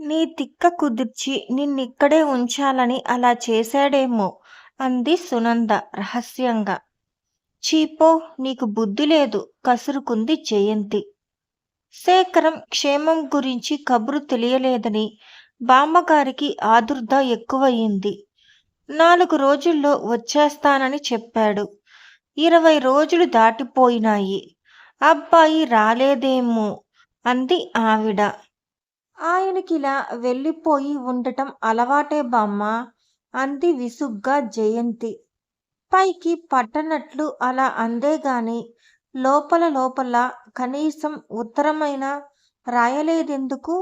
నీ తిక్క కుదిర్చి నిన్నిక్కడే ఉంచాలని అలా చేశాడేమో అంది సునంద రహస్యంగా. చీపో నీకు బుద్ధి లేదు కసురుకుంది జయంతి. శేఖరం క్షేమం గురించి కబురు తెలియలేదని బామ్మగారికి ఆదుర్ద ఎక్కువయింది. నాలుగు రోజుల్లో వచ్చేస్తానని చెప్పాడు. ఇరవై రోజులు దాటిపోయినాయి. అబ్బాయి రాలేదేమో అంది ఆవిడ. ఆయనకిలా వెళ్ళిపోయి ఉండటం అలవాటే బామ్మ. అంది విసుగ్గా జయంతి. పైకి పట్టనట్లు అలా అందేగాని లోపల లోపల కనీసం ఉత్తరమైన రాయలేదెందుకు?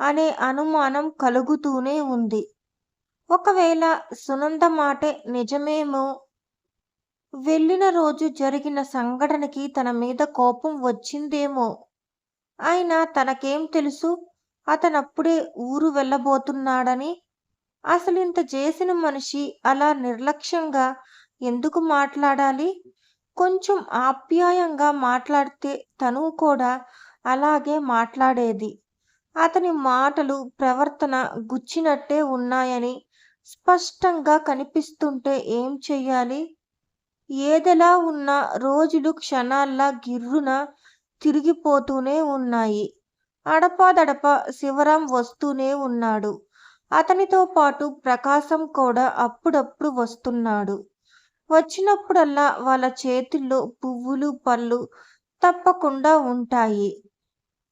అనే అనుమానం కలుగుతూనే ఉంది. ఒకవేళ సునంద మాటే నిజమేమో? వెళ్ళిన రోజు జరిగిన సంఘటనకి తన మీద కోపం వచ్చిందేమో? అయినా తనకేం తెలుసు? అతనప్పుడే ఊరు వెళ్ళబోతున్నాడని. అసలు ఇంత చేసిన మనిషి అలా నిర్లక్ష్యంగా ఎందుకు మాట్లాడాలి? కొంచెం ఆప్యాయంగా మాట్లాడితే తను కూడా అలాగే మాట్లాడేది. అతని మాటలు ప్రవర్తన గుచ్చినట్టే ఉన్నాయని స్పష్టంగా కనిపిస్తుంటే ఏం చెయ్యాలి? ఏదెలా ఉన్నా రోజులు క్షణాల్లా గిర్రున తిరిగిపోతూనే ఉన్నాయి. అడపాదడప శివరాం వస్తూనే ఉన్నాడు. అతనితో పాటు ప్రకాశం కూడా అప్పుడప్పుడు వస్తున్నాడు. వచ్చినప్పుడల్లా వాళ్ళ చేతుల్లో పువ్వులు పళ్ళు తప్పకుండా ఉంటాయి.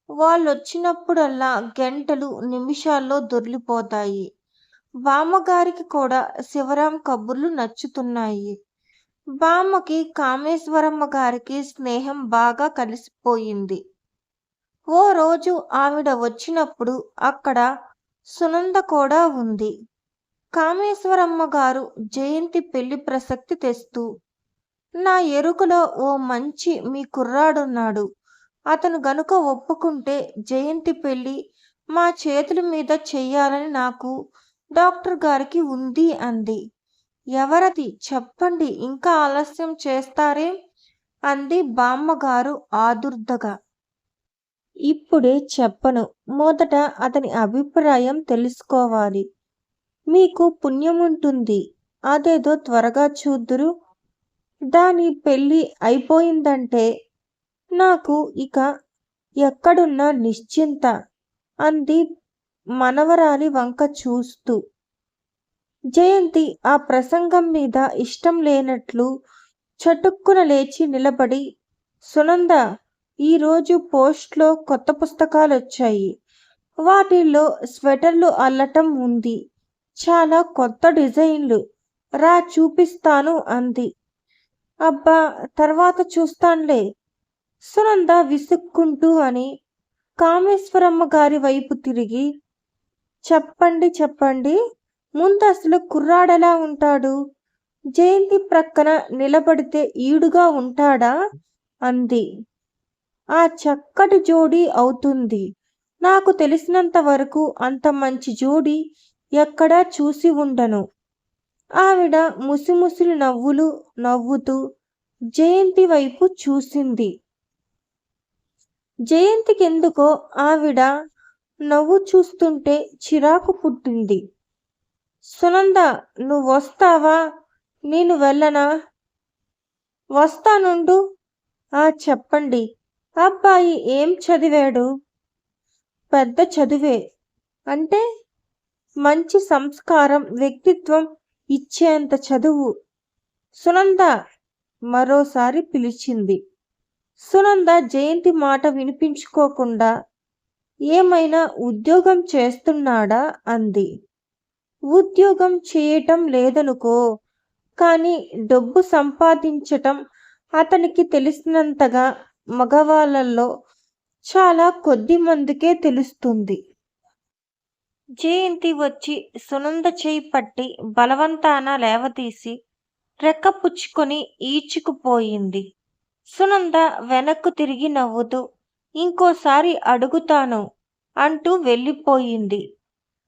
వాళ్ళొచ్చినప్పుడల్లా గంటలు నిమిషాల్లో దొర్లిపోతాయి బామ్మగారికి కూడా శివరాం కబుర్లు నచ్చుతున్నాయి. బామ్మకి కామేశ్వరమ్మ గారికి స్నేహం బాగా కలిసిపోయింది. ఓ రోజు ఆవిడ వచ్చినప్పుడు అక్కడ సునంద కూడా ఉంది. కామేశ్వరమ్మ గారు జయంతి పెళ్ళి ప్రసక్తి తెస్తూ నా ఎరుకలో ఓ మంచి మీ కుర్రాడున్నాడు. అతను గనుక ఒప్పుకుంటే జయంతి పెళ్ళి మా చేతుల మీద చెయ్యాలని నాకు డాక్టర్ గారికి ఉంది అంది. ఎవరది? చెప్పండి ఇంకా ఆలస్యం చేస్తారే? అంది బామ్మగారు ఆదుర్దగా. ఇప్పుడే చెప్పను. మొదట అతని అభిప్రాయం తెలుసుకోవాలి. మీకు పుణ్యముంటుంది. అదేదో త్వరగా చూద్దురు. దాని పెళ్ళి అయిపోయిందంటే నాకు ఇక ఎక్కడున్నా నిశ్చింత అంది మనవరాలి వంక చూస్తూ. జయంతి ఆ ప్రసంగం మీద ఇష్టం లేనట్లు చటుక్కున లేచి నిలబడి సునంద ఈరోజు పోస్ట్లో కొత్త పుస్తకాలు వచ్చాయి వాటిల్లో స్వెటర్లు అల్లటం ఉంది. చాలా కొత్త డిజైన్లు. రా చూపిస్తాను అంది. అబ్బా తర్వాత చూస్తాన్లే. సునంద విసుక్కుంటూ అని కామేశ్వరమ్మ గారి వైపు తిరిగి చెప్పండి చెప్పండి ముందు అసలు కుర్రాడెలా ఉంటాడు? జయంతి ప్రక్కన నిలబడితే ఈడుగా ఉంటాడా? అంది. ఆ చక్కటి జోడీ అవుతుంది. నాకు తెలిసినంత వరకు అంత మంచి జోడీ ఎక్కడా చూసి ఉండను. ఆవిడ ముసిముసిలి నవ్వులు నవ్వుతూ జయంతి వైపు చూసింది. జయంతికెందుకో ఆవిడ నవ్వు చూస్తుంటే చిరాకు పుట్టింది. సునంద నువ్వు వస్తావా? నేను వెళ్ళనా? వస్తానుండు? ఆ చెప్పండి. అబ్బాయి ఏం చదివాడు? పెద్ద చదువే. అంటే మంచి సంస్కారం వ్యక్తిత్వం ఇచ్చేంత చదువు. సునంద మరోసారి పిలిచింది. సునంద జయంతి మాట వినిపించుకోకుండా ఏమైనా ఉద్యోగం చేస్తున్నాడా? అంది. ఉద్యోగం చేయటం లేదనుకో కానీ డబ్బు సంపాదించటం అతనికి తెలిసినంతగా మగవాళ్ళల్లో చాలా కొద్ది మందికే తెలుస్తుంది. జయంతి వచ్చి సునంద చేయి పట్టి బలవంతాన లేవతీసి రెక్కపుచ్చుకొని ఈడ్చుకుపోయింది. సునంద వెనక్కు తిరిగి నవ్వుతూ ఇంకోసారి అడుగుతాను అంటూ వెళ్ళిపోయింది.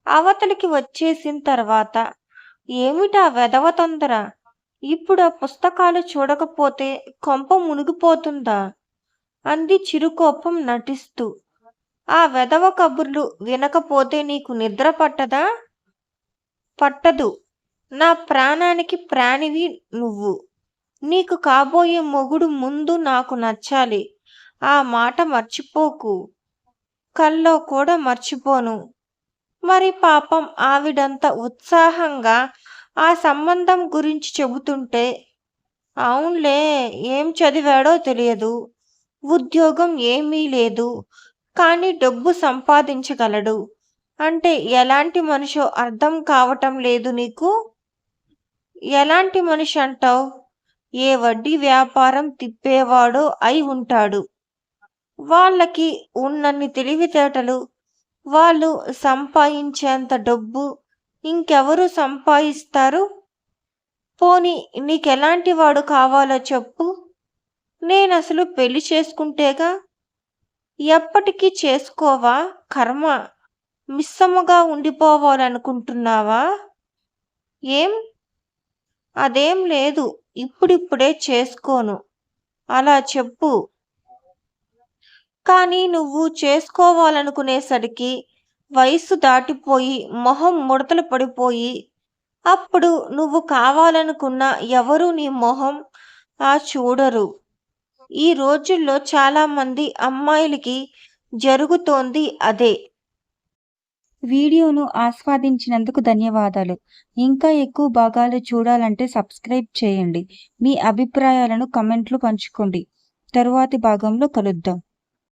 అవతలికి వచ్చేసిన తర్వాత ఏమిటా వెధవ తొందర? ఇప్పుడు ఆ పుస్తకాలు చూడకపోతే కొంప మునిగిపోతుందా? అంది చిరుకోపం నటిస్తూ. ఆ వెధవ కబుర్లు వినకపోతే నీకు నిద్ర పట్టదా? పట్టదు. నా ప్రాణానికి ప్రాణివి నువ్వు. నీకు కాబోయే మొగుడు ముందు నాకు నచ్చాలి. ఆ మాట మర్చిపోకు. కల్లో కూడా మర్చిపోను. మరి పాపం ఆవిడంత ఉత్సాహంగా ఆ సంబంధం గురించి చెబుతుంటే అవునులే ఏం చదివాడో తెలియదు. ఉద్యోగం ఏమీ లేదు కానీ డబ్బు సంపాదించగలడు. అంటే ఎలాంటి మనిషో అర్థం కావటం లేదు నీకు? ఎలాంటి మనిషి అంటావు? ఏ వడ్డీ వ్యాపారం తిప్పేవాడో అయి ఉంటాడు. వాళ్ళకి ఉన్నన్ని తెలివితేటలు వాళ్ళు సంపాదించేంత డబ్బు ఇంకెవరు సంపాదిస్తారు? పోనీ నీకెలాంటి వాడు కావాలో చెప్పు. నేను అసలు పెళ్ళి చేసుకుంటేగా ఎప్పటికీ చేసుకోవా? కర్మ మిస్సమ్మగా ఉండిపోవాలనుకుంటున్నావా? ఏం? అదేం లేదు. ఇప్పుడిప్పుడే చేసుకోను. అలా చెప్పు. కానీ నువ్వు చేసుకోవాలనుకునేసరికి వయస్సు దాటిపోయి మొహం ముడతలు పడిపోయి అప్పుడు నువ్వు కావాలనుకున్న ఎవరు నీ మొహం ఆ చూడరు. ఈ రోజుల్లో చాలామంది అమ్మాయిలకి జరుగుతోంది అదే. వీడియోను ఆస్వాదించినందుకు ధన్యవాదాలు. ఇంకా ఎక్కువ భాగాలు చూడాలంటే సబ్స్క్రైబ్ చేయండి. మీ అభిప్రాయాలను కమెంట్లు పంచుకోండి. తరువాతి భాగంలో కలుద్దాం.